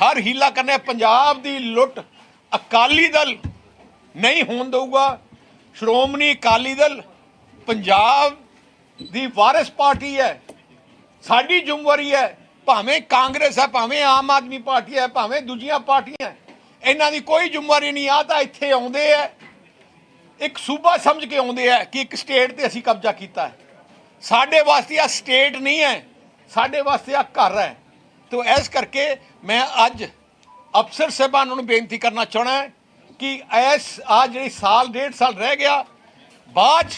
ਹਰ ਹੀਲਾ ਕਰਨਾ, ਪੰਜਾਬ ਦੀ ਲੁੱਟ ਅਕਾਲੀ ਦਲ ਨਹੀਂ ਹੋਣ ਦਊਗਾ। ਸ਼੍ਰੋਮਣੀ ਅਕਾਲੀ ਦਲ ਪੰਜਾਬ ਦੀ ਵਾਰਿਸ ਪਾਰਟੀ ਹੈ, ਸਾਡੀ ਜ਼ਿੰਮੇਵਾਰੀ ਹੈ, ਭਾਵੇਂ ਕਾਂਗਰਸ ਹੈ, ਭਾਵੇਂ ਆਮ ਆਦਮੀ ਪਾਰਟੀ ਹੈ, ਭਾਵੇਂ ਦੂਜੀਆਂ ਪਾਰਟੀਆਂ ਇਹਨਾਂ ਦੀ ਕੋਈ ਜ਼ਿੰਮੇਵਾਰੀ ਨਹੀਂ ਆ ਤਾਂ ਇੱਥੇ ਆਉਂਦੇ ਆ ਇੱਕ ਸੂਬਾ ਸਮਝ ਕੇ ਆਉਂਦੇ ਆ ਕਿ ਇੱਕ ਸਟੇਟ ਤੇ ਅਸੀਂ ਕਬਜ਼ਾ ਕੀਤਾ ਹੈ। ਸਾਡੇ ਵਾਸਤੇ ਆ ਸਟੇਟ ਨਹੀਂ ਹੈ, ਸਾਡੇ ਵਾਸਤੇ ਆ ਘਰ ਹੈ। ਤੋ ਇਸ ਕਰਕੇ ਮੈਂ ਅੱਜ ਅਫਸਰ ਸਾਹਿਬਾਨ ਨੂੰ ਬੇਨਤੀ ਕਰਨਾ ਚਾਹਣਾ ਕਿ ਇਸ ਆ ਜਿਹੜੀ ਸਾਲ, ਡੇਢ ਸਾਲ ਰਹਿ ਗਿਆ, ਬਾਅਦ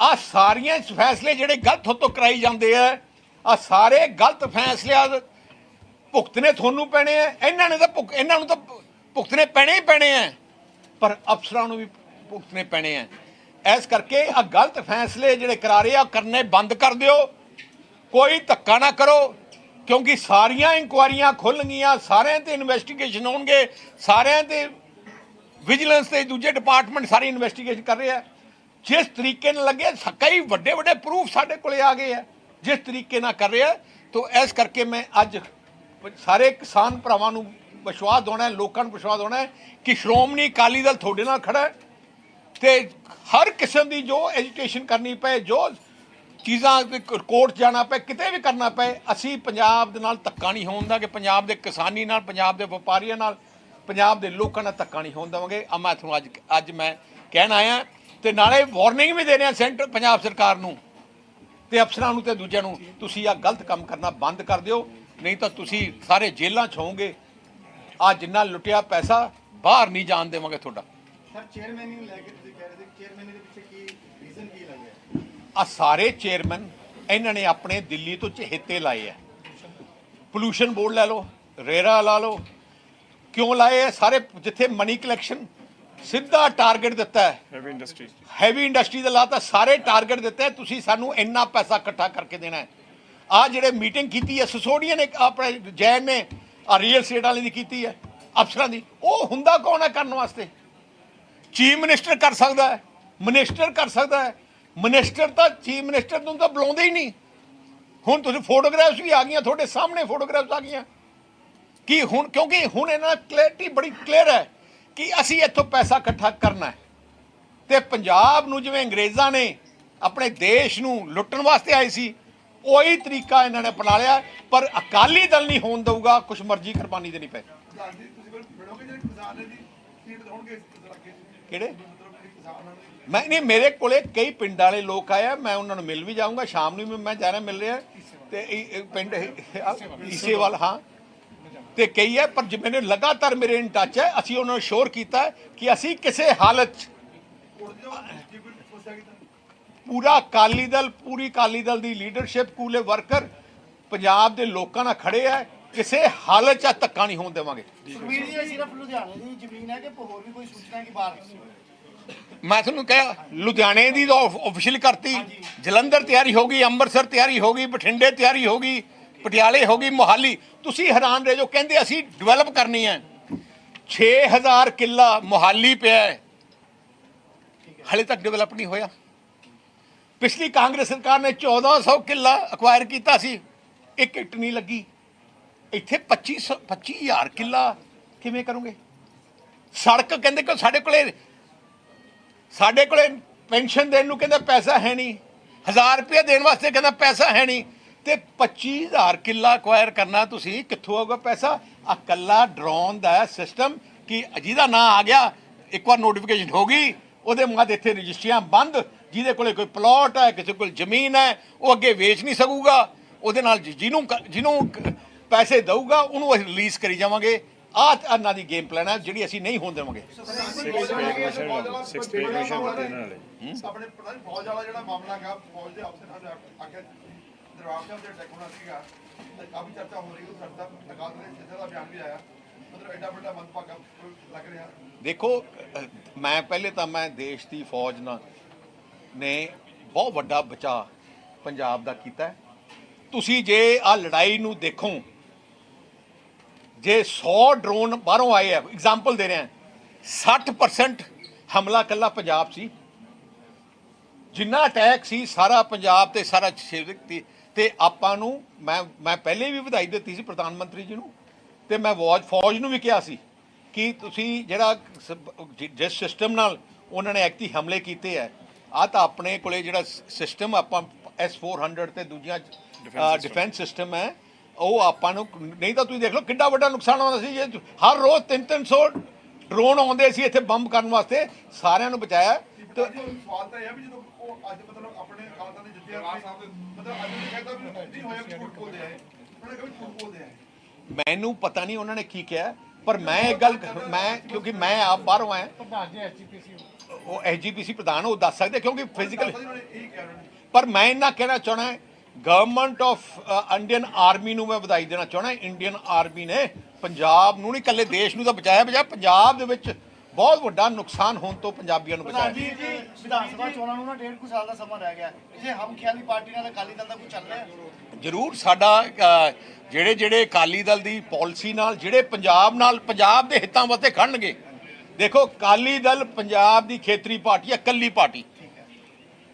ਆ ਸਾਰੀਆਂ ਫੈਸਲੇ ਜਿਹੜੇ ਗਲਤ ਹੋਤੋਂ ਕਰਾਈ ਜਾਂਦੇ ਆ ਆ ਸਾਰੇ ਗਲਤ ਫੈਸਲਿਆਂ ਦੇ ਭੁਗਤਨੇ ਤੁਹਾਨੂੰ ਪੈਣੇ ਆ, ਇਹਨਾਂ ਨੇ ਤਾਂ ਭੁਗ- ਇਹਨਾਂ ਨੂੰ ਤਾਂ ਭੁਗਤਨੇ ਪੈਣੇ ਹੀ ਪੈਣੇ ਆ, ਪਰ ਅਫਸਰਾਂ ਨੂੰ ਵੀ ਭੁਗਤਨੇ ਪੈਣੇ ਆ। ਇਸ ਕਰਕੇ ਆ ਗਲਤ ਫੈਸਲੇ ਜਿਹੜੇ ਕਰਾ ਰਹੇ ਆ ਕਰਨੇ ਬੰਦ ਕਰ ਦਿਓ, ਕੋਈ ਧੱਕਾ ਨਾ ਕਰੋ ਕਿਉਂਕਿ ਸਾਰੀਆਂ ਇਨਕੁਆਰੀਆਂ ਖੁੱਲਣਗੀਆਂ ਸਾਰਿਆਂ ਤੇ ਇਨਵੈਸਟੀਗੇਸ਼ਨ ਹੋਣਗੇ, ਸਾਰਿਆਂ ਤੇ ਵਿਜੀਲੈਂਸ ਤੇ ਦੂਜੇ ਡਿਪਾਰਟਮੈਂਟ ਸਾਰੀ ਇਨਵੈਸਟੀਗੇਸ਼ਨ ਕਰ ਰਿਹਾ ਜਿਸ ਤਰੀਕੇ ਨਾਲ ਲੱਗੇ ਕਈ ਵੱਡੇ ਵੱਡੇ ਪ੍ਰੂਫ ਸਾਡੇ ਕੋਲੇ ਆ ਗਏ ਆ ਜਿਸ ਤਰੀਕੇ ਨਾਲ ਕਰ ਰਿਹਾ ਆ ਤੋਂ ਇਸ ਕਰਕੇ ਮੈਂ ਅੱਜ ਸਾਰੇ ਕਿਸਾਨ ਭਰਾਵਾਂ ਨੂੰ ਵਿਸ਼ਵਾਸ ਦਿਵਾਉਣਾ ਲੋਕਾਂ ਨੂੰ ਵਿਸ਼ਵਾਸ ਦਿਵਾਉਣਾ ਕਿ ਸ਼੍ਰੋਮਣੀ ਅਕਾਲੀ ਦਲ ਤੁਹਾਡੇ ਨਾਲ ਖੜਾ ਹੈ ਤੇ ਹਰ ਕਿਸਮ ਦੀ ਜੋ ਐਜੂਕੇਸ਼ਨ ਕਰਨੀ ਪਏ, ਜੋ ਚੀਜ਼ਾਂ ਕੋਰਟ ਜਾਣਾ ਪਏ, ਕਿਤੇ ਵੀ ਕਰਨਾ ਪਏ, ਅਸੀਂ ਪੰਜਾਬ ਦੇ ਨਾਲ ਧੱਕਾ ਨਹੀਂ ਹੋਣ ਦਾ ਕਿ ਪੰਜਾਬ ਦੇ ਕਿਸਾਨੀ ਨਾਲ, ਪੰਜਾਬ ਦੇ ਵਪਾਰੀਆਂ ਨਾਲ, ਪੰਜਾਬ ਦੇ ਲੋਕਾਂ ਨਾਲ ਧੱਕਾ ਨਹੀਂ ਹੋਣ ਦੇਵਾਂਗੇ। ਆ ਮੈਂ ਤੁਹਾਨੂੰ ਅੱਜ ਅੱਜ ਮੈਂ ਕਹਿਣ ਆਇਆ, ਤੇ ਨਾਲੇ ਵਾਰਨਿੰਗ ਵੀ ਦੇ ਰਿਹਾ ਸੈਂਟਰ ਪੰਜਾਬ ਸਰਕਾਰ ਨੂੰ, ਤੇ ਅਫਸਰਾਂ ਨੂੰ ਤੇ ਦੂਜਿਆਂ ਨੂੰ, ਤੁਸੀਂ ਆ ਗਲਤ ਕੰਮ ਕਰਨਾ ਬੰਦ ਕਰ ਦਿਓ, ਨਹੀਂ ਤਾਂ ਤੁਸੀਂ ਸਾਰੇ ਜੇਲ੍ਹਾਂ 'ਚ ਹੋਵੋਗੇ। ਆ ਜਿੰਨਾ ਲੁੱਟਿਆ ਪੈਸਾ, ਬਾਹਰ ਨਹੀਂ ਜਾਣ ਦੇਵਾਂਗੇ ਤੁਹਾਡਾ। ਸਰ ਚੇਅਰਮੈਨ ਨੂੰ ਲੈ ਕੇ ਤੁਸੀਂ ਕਹਿ ਰਹੇ ਸੀ ਚੇਅਰਮੈਨ ਦੇ ਪਿੱਛੇ ਕੀ ਰੀਜ਼ਨ ਕੀ ਲੱਗਿਆ ਆ ਸਾਰੇ ਚੇਅਰਮੈਨ ਇਹਨਾਂ ਨੇ ਆਪਣੇ ਦਿੱਲੀ ਤੋਂ ਚਹੇਤੇ ਲਾਏ ਆ। ਪੋਲੂਸ਼ਨ ਬੋਰਡ ਲੈ ਲਓ ਰੇਰਾ ਲਾ ਲਓ। ਕਿਉਂ ਲਾਏ ਆ? ਸਾਰੇ ਜਿੱਥੇ ਮਨੀ ਕਲੈਕਸ਼ਨ ਸਿੱਧਾ ਟਾਰਗੇਟ ਦਿੱਤਾ ਹੈ। ਹੈਵੀ ਇੰਡਸਟਰੀ ਹੈਵੀ ਇੰਡਸਟਰੀ ਦਾ ਲਾਤਾ ਸਾਰੇ ਟਾਰਗੇਟ ਦਿੱਤੇ ਤੁਸੀਂ ਸਾਨੂੰ ਇੰਨਾ ਪੈਸਾ ਇਕੱਠਾ ਕਰਕੇ ਦੇਣਾ ਹੈ। ਆ ਜਿਹੜੇ ਮੀਟਿੰਗ ਕੀਤੀ ਹੈ ਸਸੋਡੀਆ ਨੇ ਆਪਣੇ ਜੈਨ ਨੇ ਆ ਰੀਅਲ ਸਟੇਟ ਵਾਲੇ ਦੀ ਕੀਤੀ ਹੈ ਅਫਸਰਾਂ ਦੀ। ਉਹ ਹੁੰਦਾ ਕੌਣ ਹੈ ਕਰਨ ਵਾਸਤੇ? ਚੀਫ ਮਿਨਿਸਟਰ ਕਰ ਸਕਦਾ ਹੈ ਮਿਨਿਸਟਰ ਕਰ ਸਕਦਾ ਹੈ। ਮਿਨਿਸਟਰ ਤਾਂ ਚੀਫ ਮਿਨਿਸਟਰ ਨੂੰ ਤਾਂ ਬੁਲਾਉਂਦੇ ਹੀ ਨਹੀਂ। ਹੁਣ ਤੁਸੀਂ ਫੋਟੋਗ੍ਰਾਫਸ ਵੀ ਆ ਗਈਆਂ ਤੁਹਾਡੇ ਸਾਹਮਣੇ ਫੋਟੋਗ੍ਰਾਫਸ ਆ ਗਈਆਂ। ਕਿ ਹੁਣ ਕਿਉਂਕਿ ਹੁਣ ਇਹਨਾਂ ਦੀ ਕਲੈਰਿਟੀ ਬੜੀ ਕਲੀਅਰ ਹੈ ਕਿ ਅਸੀਂ ਇੱਥੋਂ ਪੈਸਾ ਇਕੱਠਾ ਕਰਨਾ ਹੈ। ਤੇ ਪੰਜਾਬ ਨੂੰ ਜਿਵੇਂ ਅੰਗਰੇਜ਼ਾਂ ਨੇ ਆਪਣੇ ਦੇਸ਼ ਨੂੰ ਲੁੱਟਣ ਵਾਸਤੇ ਆਏ ਸੀ ਉਹੀ ਤਰੀਕਾ ਇਹਨਾਂ ਨੇ ਅਪਣਾ ਲਿਆ। ਪਰ ਅਕਾਲੀ ਦਲ ਨਹੀਂ ਹੋਣ ਦਊਗਾ ਕੁਛ ਮਰਜ਼ੀ ਕੁਰਬਾਨੀ ਦੇਣੀ ਪਏ। ਕਿਹੜੇ? ਮੈਂ ਨਹੀਂ, ਮੇਰੇ ਕੋਲੇ ਕਈ ਪਿੰਡ ਵਾਲੇ ਲੋਕ ਆਏ ਮੈਂ ਉਹਨਾਂ ਨੂੰ ਮਿਲ ਵੀ ਜਾਊਂਗਾ, ਸ਼ਾਮ ਨੂੰ ਵੀ ਮੈਂ ਜਾਣਾ, ਮਿਲ ਰਿਹਾ। ਤੇ ਇਹ- ਇਹ ਪਿੰਡ ਇਸੇਵਾਲ ਹਾਂ। ਤੇ ਕਈ ਹੈ ਪਰ ਜੇ ਮੈਨੂੰ ਲਗਾਤਾਰ ਮੇਰੇ ਇਨ ਟੱਚ ਹੈ ਅਸੀਂ ਉਹਨਾਂ ਨੂੰ ਸ਼ੋਰ ਕੀਤਾ ਹੈ ਕਿ ਅਸੀਂ ਕਿਸੇ ਹਾਲਤ 'ਚ ਪੂਰਾ ਅਕਾਲੀ ਦਲ, ਪੂਰੀ ਅਕਾਲੀ ਦਲ ਦੀ ਲੀਡਰਸ਼ਿਪ ਕੂਲੇ ਵਰਕਰ, ਪੰਜਾਬ ਦੇ ਲੋਕਾਂ ਨਾਲ ਖੜੇ ਹੈ ਕਿਸੇ ਹਾਲਤ 'ਚ ਧੱਕਾ ਨਹੀਂ ਹੋਣ ਦੇਵਾਂਗੇ। ਸੁਖਬੀਰ ਜੀ ਇਹ ਸਿਰਫ ਲੁਧਿਆਣੇ ਦੀ ਜ਼ਮੀਨ ਹੈ ਕਿ ਹੋਰ ਵੀ ਕੋਈ ਸੂਚਨਾ ਕੀ ਬਾਹਰ? ਮੈਂ ਤੁਹਾਨੂੰ ਕਿਹਾ, ਲੁਧਿਆਣੇ ਦੀ ਤਾਂ ਆਫੀਸ਼ੀਅਲ ਕਰਤੀ। ਜਲੰਧਰ ਤਿਆਰੀ ਹੋ ਗਈ, ਅੰਮ੍ਰਿਤਸਰ ਤਿਆਰੀ ਹੋ ਗਈ, ਬਠਿੰਡੇ ਤਿਆਰੀ ਹੋ ਗਈ, ਪਟਿਆਲੇ ਹੋ ਗਈ, ਮੋਹਾਲੀ। ਤੁਸੀਂ ਹੈਰਾਨ ਰਹਿ ਜੋ ਕਹਿੰਦੇ ਅਸੀਂ ਡਿਵੈਲਪ ਕਰਨੀ ਹੈ। 6000 ਕਿੱਲਾ ਮੋਹਾਲੀ ਪਿਆ ਹੈ। ਹਲੇ ਤੱਕ ਡਿਵੈਲਪ ਨਹੀਂ ਹੋਇਆ। ਪਿਛਲੀ ਕਾਂਗਰਸ ਸਰਕਾਰ ਨੇ 1400 ਕਿੱਲਾ ਅਕਵਾਇਰ ਕੀਤਾ ਸੀ। ਇੱਕ ਇੱਟ ਨਹੀਂ ਲੱਗੀ। ਇੱਥੇ 2500 25000 ਕਿੱਲਾ ਕਿਵੇਂ ਕਰੋਗੇ? ਸੜਕ ਕਹਿੰਦੇ ਕਿ ਸਾਡੇ ਕੋਲੇ ਸਾਡੇ ਕੋਲੇ ਪੈਨਸ਼ਨ ਦੇਣ ਨੂੰ ਕਹਿੰਦਾ ਪੈਸਾ ਹੈ ਨਹੀਂ। 1000 ਰੁਪਏ ਦੇਣ ਵਾਸਤੇ ਕਹਿੰਦਾ ਪੈਸਾ ਹੈ ਨਹੀਂ। ਤੇ 25000 ਕਿੱਲਾ ਅਕਵਾਇਰ ਕਰਨਾ ਤੁਸੀਂ, ਕਿੱਥੋਂ ਆਊਗਾ ਪੈਸਾ? ਆ ਕੱਲਾ ਡਰੋਨ ਦਾ ਸਿਸਟਮ ਕਿ ਜਿਹਦਾ ਨਾਂ ਆ ਗਿਆ, ਇੱਕ ਵਾਰ ਨੋਟੀਫਿਕੇਸ਼ਨ ਹੋ ਗਈ, ਉਹਦੇ ਬਾਅਦ ਇੱਥੇ ਰਜਿਸਟਰੀਆਂ ਬੰਦ, ਜਿਹਦੇ ਕੋਲੇ ਕੋਈ ਪਲਾਟ ਹੈ, ਕਿਸੇ ਕੋਲ ਜ਼ਮੀਨ ਹੈ, ਉਹ ਅੱਗੇ ਵੇਚ ਨਹੀਂ ਸਕੂਗਾ। ਉਹਦੇ ਨਾਲ ਜਿਹਨੂੰ ਕ- ਜਿਹਨੂੰ ਪੈਸੇ ਦਊਗਾ, ਉਹਨੂੰ ਅਸੀਂ ਰਿਲੀਜ਼ ਕਰੀ ਜਾਵਾਂਗੇ। ਆਹ ਇਹਨਾਂ ਦੀ ਗੇਮ ਪਲਾਨ ਹੈ ਜਿਹੜੀ ਅਸੀਂ ਨਹੀਂ ਹੋਣ ਦੇਵਾਂਗੇ। 6 ਪੇ ਕਮਿਸ਼ਨ 6 ਪੇ ਕਮਿਸ਼ਨ ਦਿੱਤੇ ਇਹਨਾਂ ਨਾਲੇ ਆਪਣੇ ਪਤਾ ਨਹੀਂ ਫੌਜ ਵਾਲਾ ਜਿਹੜਾ ਮਾਮਲਾ ਗਾ ਫੌਜ ਦੇ ਅਫਸਰਾਂ ਨੇ ਆਖਿਆ ਦਰਬਾਰ ਸਾਹਿਬ ਦੇ ਅਟੈਕ ਹੋਣਾ ਸੀਗਾ। ਤੇ ਕਾਫੀ ਚਰਚਾ ਹੋ ਰਹੀ ਉਹ ਸਰਦਾ ਲਗਾ ਦੇ ਸਿੱਧਾ ਦਾ ਬਿਆਨ ਵੀ ਆਇਆ। ਮਤਲਬ ਐਡਾ ਵੱਡਾ ਮੰਦਭਾਗਾ ਲੱਗ ਰਿਹਾ। ਦੇਖੋ ਮੈਂ ਪਹਿਲੇ ਤਾਂ ਮੈਂ ਦੇਸ਼ ਦੀ ਫੌਜ ਨਾਲ ਨੇ ਬਹੁਤ ਵੱਡਾ ਬਚਾ ਪੰਜਾਬ ਦਾ ਕੀਤਾ। ਤੁਸੀਂ ਜੇ ਆ ਲੜਾਈ ਨੂੰ ਦੇਖੋ ਜੇ 100 ਡਰੋਨ ਬਾਹਰੋਂ ਆਏ ਆ ਐਗਜ਼ਾਮਪਲ ਦੇ ਰਿਹਾ 60% ਹਮਲਾ ਕੱਲਾ ਪੰਜਾਬ ਸੀ। ਜਿੰਨਾ ਅਟੈਕ ਸੀ ਸਾਰਾ ਪੰਜਾਬ ਤੇ ਸਾਰਾ ਸ਼ਿਵਕ ਤੇ ਆਪਾਂ ਨੂੰ ਮੈਂ ਮੈਂ ਪਹਿਲੇ ਵੀ ਵਧਾਈ ਦਿੱਤੀ ਸੀ ਪ੍ਰਧਾਨ ਮੰਤਰੀ ਜੀ ਨੂੰ ਤੇ ਮੈਂ ਫੌਜ ਫੌਜ ਨੂੰ ਵੀ ਕਿਹਾ ਸੀ ਕਿ ਤੁਸੀਂ ਜਿਹੜਾ ਜਿਸ ਸਿਸਟਮ ਨਾਲ ਉਹਨਾਂ ਨੇ ਐਕਟੀ ਹਮਲੇ ਕੀਤੇ ਹੈ ਆ ਤਾਂ ਆਪਣੇ ਕੋਲੇ ਜਿਹੜਾ ਸਿਸਟਮ ਆਪਾਂ S400 ਤੇ ਦੂਜੀਆਂ ਡਿਫੈਂਸ ਸਿਸਟਮ ਹੈ ਉਹ ਆਪਾਂ ਨੂੰ ਨਹੀਂ ਤਾਂ ਤੁਸੀਂ ਦੇਖ ਲਓ ਕਿੰਨਾ ਵੱਡਾ ਨੁਕਸਾਨ ਆਉਂਦਾ ਸੀ ਜੇ ਹਰ ਰੋਜ਼ 3-300 ਡਰੋਨ ਆਉਂਦੇ ਸੀ ਇੱਥੇ ਬੰਬ ਕਰਨ ਵਾਸਤੇ ਸਾਰਿਆਂ ਨੂੰ ਬਚਾਇਆ। ਤੇ ਸਵਾਲ ਤਾਂ ਇਹ ਹੈ ਵੀ ਜਦੋਂ ਉਹ ਅੱਜ ਮਤਲਬ ਆਪਣੇ ਖਾਲਸਾ ਦੇ ਜਿੱਤੇ ਮਤਲਬ ਅੱਜ ਨਹੀਂ ਕਹਿੰਦਾ ਵੀ ਨਹੀਂ ਹੋਇਆ ਵੀ ਝੂਠ ਬੋਲਦੇ ਆਏ ਉਹਨੇ ਕਹੀ ਝੂਠ ਬੋਲਦੇ ਆਏ ਮੈਨੂੰ ਪਤਾ ਨਹੀਂ ਉਹਨਾਂ ਨੇ ਕੀ ਕਿਹਾ ਪਰ ਮੈਂ ਇੱਕ ਗੱਲ ਮੈਂ ਕਿਉਂਕਿ ਮੈਂ ਆਪ ਬਾਹਰੋਂ ਆਇਆ। ਪ੍ਰਧਾਨ ਜੀ ਐਸਜੀਪੀਸੀ ਉਹ ਐਸਜੀਪੀਸੀ ਪ੍ਰਧਾਨ ਉਹ ਦੱਸ ਸਕਦੇ ਕਿਉਂਕਿ ਫਿਜ਼ੀਕਲ ਉਹਨਾਂ ਨੇ ਇਹੀ ਕਹਿ ਰਹੇ ਨੇ। ਪਰ ਮੈਂ ਇਹਨਾਂ ਕਹਿਣਾ ਚਾਹਣਾ ਹੈ ਗਵਰਨਮੈਂਟ ਆਫ ਇੰਡੀਅਨ ਆਰਮੀ ਨੂੰ ਮੈਂ ਵਧਾਈ ਦੇਣਾ ਚਾਹਣਾ ਇੰਡੀਅਨ ਆਰਮੀ ਨੇ ਪੰਜਾਬ ਨੂੰ ਨਹੀਂ ਇਕੱਲੇ ਦੇਸ਼ ਨੂੰ ਤਾਂ ਬਚਾਇਆ ਬਚਾਇਆ। ਪੰਜਾਬ ਦੇ ਵਿੱਚ ਬਹੁਤ ਵੱਡਾ ਨੁਕਸਾਨ ਹੋਣ ਤੋਂ ਪੰਜਾਬੀਆਂ ਨੂੰ ਬਚਾਇਆ। ਜੀ ਜੀ ਵਿਧਾਨ ਸਭਾ ਚੋਣਾਂ ਨੂੰ ਨਾ ਡੇਢ ਕੁ ਸਾਲ ਦਾ ਸਮਾਂ ਰਹਿ ਗਿਆ। ਕਿਸੇ ਹਮ ਖਿਆਲੀ ਪਾਰਟੀ ਨਾਲ ਅਕਾਲੀ ਦਲ ਦਾ ਕੁਝ ਚੱਲ ਰਿਹਾ? ਜ਼ਰੂਰ ਸਾਡਾ ਜਿਹੜੇ ਜਿਹੜੇ ਅਕਾਲੀ ਦਲ ਦੀ ਪਾਲਿਸੀ ਨਾਲ ਜਿਹੜੇ ਪੰਜਾਬ ਨਾਲ ਪੰਜਾਬ ਦੇ ਹਿੱਤਾਂ ਵਾਸਤੇ ਖੜਨਗੇ। ਦੇਖੋ ਅਕਾਲੀ ਦਲ ਪੰਜਾਬ ਦੀ ਖੇਤਰੀ ਪਾਰਟੀ ਹੈ ਇਕੱਲੀ ਪਾਰਟੀ।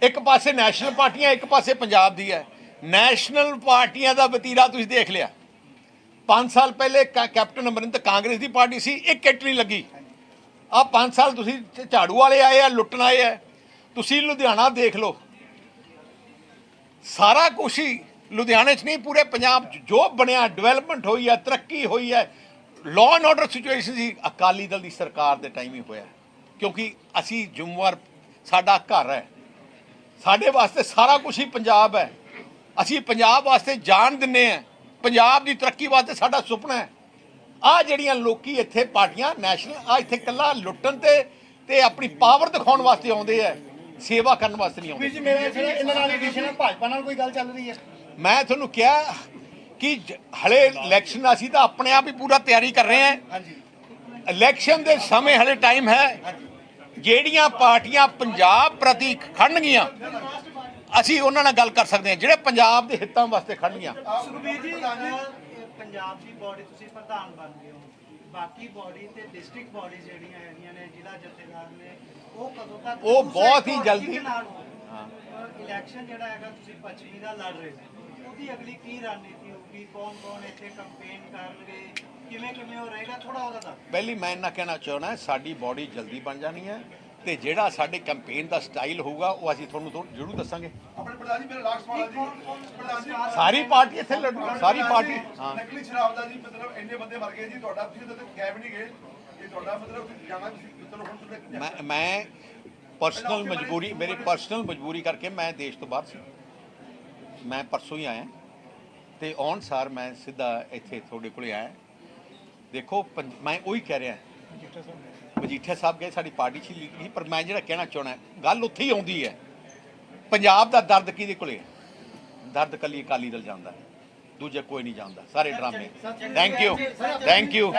ਇੱਕ ਪਾਸੇ ਨੈਸ਼ਨਲ ਪਾਰਟੀਆਂ ਇੱਕ ਪਾਸੇ ਪੰਜਾਬ ਦੀ ਹੈ। ਨੈਸ਼ਨਲ ਪਾਰਟੀਆਂ ਦਾ ਵਤੀਰਾ ਤੁਸੀਂ ਦੇਖ ਲਿਆ। 5 ਸਾਲ ਪਹਿਲੇ ਕੈ- ਕੈਪਟਨ ਅਮਰਿੰਦਰ, ਕਾਂਗਰਸ ਦੀ ਪਾਰਟੀ ਸੀ, ਇੱਕ ਇੱਟ ਨਹੀਂ ਲੱਗੀ। ਆ 5 ਸਾਲ ਤੁਸੀਂ ਝਾੜੂ ਵਾਲੇ ਆਏ ਆ, ਲੁੱਟਣ ਆਏ ਆ। ਤੁਸੀਂ ਲੁਧਿਆਣਾ ਦੇਖ ਲਓ। ਸਾਰਾ ਕੁਛ ਹੀ ਲੁਧਿਆਣੇ 'ਚ ਨਹੀਂ, ਪੂਰੇ ਪੰਜਾਬ 'ਚ ਜੋ ਬਣਿਆ ਡਿਵੈਲਪਮੈਂਟ ਹੋਈ ਹੈ ਤਰੱਕੀ ਹੋਈ ਹੈ ਲਾਅ ਐਂਡ ਆਰਡਰ ਸਿਚੁਏਸ਼ਨ ਸੀ। ਅਕਾਲੀ ਦਲ ਦੀ ਸਰਕਾਰ ਦੇ ਟਾਈਮ ਹੀ ਹੋਇਆ। ਕਿਉਂਕਿ ਅਸੀਂ ਜ਼ਿੰਮੇਵਾਰ ਸਾਡਾ ਘਰ ਹੈ। ਸਾਡੇ ਵਾਸਤੇ ਸਾਰਾ ਕੁਝ ਹੀ ਪੰਜਾਬ ਹੈ। ਅਸੀਂ ਪੰਜਾਬ ਵਾਸਤੇ ਜਾਨ ਦਿੰਨੇ ਆ। ਪੰਜਾਬ ਦੀ ਤਰੱਕੀ ਵਾਸਤੇ ਸਾਡਾ ਸੁਪਨਾ ਹੈ। ਆ ਜਿਹੜੀਆਂ ਲੋਕੀ ਇੱਥੇ ਪਾਰਟੀਆਂ ਨੈਸ਼ਨਲ ਆ ਇੱਥੇ ਕੱਲਾ ਲੁੱਟਣ ਤੇ ਤੇ ਆਪਣੀ ਪਾਵਰ ਦਿਖਾਉਣ ਵਾਸਤੇ ਆਉਂਦੇ ਆ ਸੇਵਾ ਕਰਨ ਵਾਸਤੇ ਨਹੀਂ ਆਉਂਦੇ। ਵੀਰ ਜੀ ਮੇਰਾ ਇਹਨਾਂ ਨਾਲ ਰਿਲੇਸ਼ਨ ਹੈ ਭਾਜਪਾ ਨਾਲ ਕੋਈ ਗੱਲ ਚੱਲ ਰਹੀ ਹੈ। ਮੈਂ ਤੁਹਾਨੂੰ ਕਿਹਾ ਕਿ ਹਲੇ ਇਲੈਕਸ਼ਨ ਅਸੀਂ ਤਾਂ ਆਪਣੇ ਆਪ ਹੀ ਪੂਰਾ ਤਿਆਰੀ ਕਰ ਰਹੇ ਹਾਂ। ਹਾਂਜੀ। ਇਲੈਕਸ਼ਨ ਦੇ ਸਮੇਂ ਹਲੇ ਟਾਈਮ ਹੈ। ਜਿਹੜੀਆਂ ਪਾਰਟੀਆਂ ਪੰਜਾਬ ਪ੍ਰਤੀ ਖੜਨਗੀਆਂ ਅਸੀਂ ਉਹਨਾਂ ਨਾਲ ਗੱਲ ਕਰ ਸਕਦੇ ਹਾਂ ਜਿਹੜੇ ਪੰਜਾਬ ਦੇ ਹਿੱਤਾਂ ਵਾਸਤੇ ਖੜਨਗੀਆਂ ਸੁਖਬੀਰ ਜੀ ਅਹ, ਪੰਜਾਬ ਦੀ ਬਾਡੀ ਤੁਸੀਂ ਪ੍ਰਧਾਨ ਬਣ ਗਏ ਹੋ। ਬਾਕੀ ਬਾਡੀ ਤੇ ਡਿਸਟ੍ਰਿਕਟ ਬਾਡੀ ਜਿਹੜੀਆਂ ਹੈਗੀਆਂ ਨੇ ਜ਼ਿਲ੍ਹਾ ਜਥੇਦਾਰ ਨੇ ਉਹ ਕਦੋਂ ਤੱਕ ਉਹ ਬਹੁਤ ਹੀ ਜਲਦੀ- ਹਾਂ? ਇਲੈਕਸ਼ਨ ਜਿਹੜਾ ਹੈਗਾ ਤੁਸੀਂ ਪੱਛਮੀ ਦਾ ਲੜ ਰਹੇ ਹੋ। ਉਹਦੀ ਅਗਲੀ ਕੀ ਰਣਨੀਤੀ ਹੋਊਗੀ? ਕੌਣ ਕੌਣ ਇੱਥੇ ਕੰਪੇਨ ਕਰਨਗੇ? ਕਿਵੇਂ ਕਿਵੇਂ ਹੋ ਰਹੇਗਾ? ਥੋੜਾ ਉਹਦਾ ਦੱਸ ਪਹਿਲੀ ਮੈਂ ਇਹਨਾਂ ਕਹਿਣਾ ਚਾਹਣਾ ਸਾਡੀ ਬਾਡੀ ਜਲਦੀ ਬਣ ਜਾਣੀ ਹੈ। ਤੇ ਜਿਹੜਾ ਸਾਡੇ ਕੈਂਪੇਨ ਦਾ ਸਟਾਈਲ ਹੋਊਗਾ ਉਹ ਅਸੀਂ ਤੁਹਾਨੂੰ ਜ਼ਰੂਰ ਦੱਸਾਂਗੇ। ਆਪਣੇ ਪ੍ਰਧਾਨ ਜੀ ਮੇਰਾ ਲਾਸਟ ਸਵਾਲ ਜੀ ਪ੍ਰਧਾਨ ਜੀ ਸਾਰੀ ਪਾਰਟੀ ਇੱਥੇ ਲੜੂ ਸਾਰੀ ਪਾਰਟੀ। ਹਾਂ। ਨਕਲੀ ਸ਼ਰਾਬ ਦਾ ਜੀ ਮਤਲਬ ਇੰਨੇ ਬੰਦੇ ਮਰ ਗਏ ਜੀ ਤੁਹਾਡਾ ਤੁਸੀਂ ਤਾਂ ਗਾਇਬ ਨਹੀਂ ਗਏ। ਇਹ ਤੁਹਾਡਾ ਮਤਲਬ ਤੁਸੀਂ ਜਾਣਾ ਤੁਸੀਂ ਚਲੋ ਹੁਣ ਤੁਹਾਡੇ ਮੈਂ ਮੈਂ ਪਰਸਨਲ ਮਜਬੂਰੀ ਮੇਰੀ ਪਰਸਨਲ ਮਜਬੂਰੀ ਕਰਕੇ ਮੈਂ ਦੇਸ਼ ਤੋਂ ਬਾਹਰ ਸੀ। ਮੈਂ ਪਰਸੋਂ ਹੀ ਆਇਆ। ਤੇ ਆਉਣ ਸਾਰ ਮੈਂ ਸਿੱਧਾ ਇੱਥੇ ਤੁਹਾਡੇ ਕੋਲੇ ਆਇਆ। ਦੇਖੋ ਮੈਂ ਉਹੀ ਕਹਿ ਰਿਹਾ। ਮਜੀਠਾ ਸਾਹਿਬ ਗਏ ਸਾਡੀ ਪਾਰਟੀ ਚ ਲੀਡ ਨਹੀਂ ਪਰ ਮੈਂ ਜਿਹੜਾ ਕਹਿਣਾ ਚਾਹਣਾ ਗੱਲ ਉੱਥੇ ਹੀ ਆਉਂਦੀ ਹੈ। ਪੰਜਾਬ ਦਾ ਦਰਦ ਕਿਹਦੇ ਕੋਲੇ? ਦਰਦ ਕੱਲੀ ਅਕਾਲੀ ਦਲ ਜਾਂਦਾ ਹੈ। ਦੂਜੇ ਕੋਈ ਨਹੀਂ ਜਾਣਦਾ ਸਾਰੇ ਡਰਾਮੇ। Thank you thank you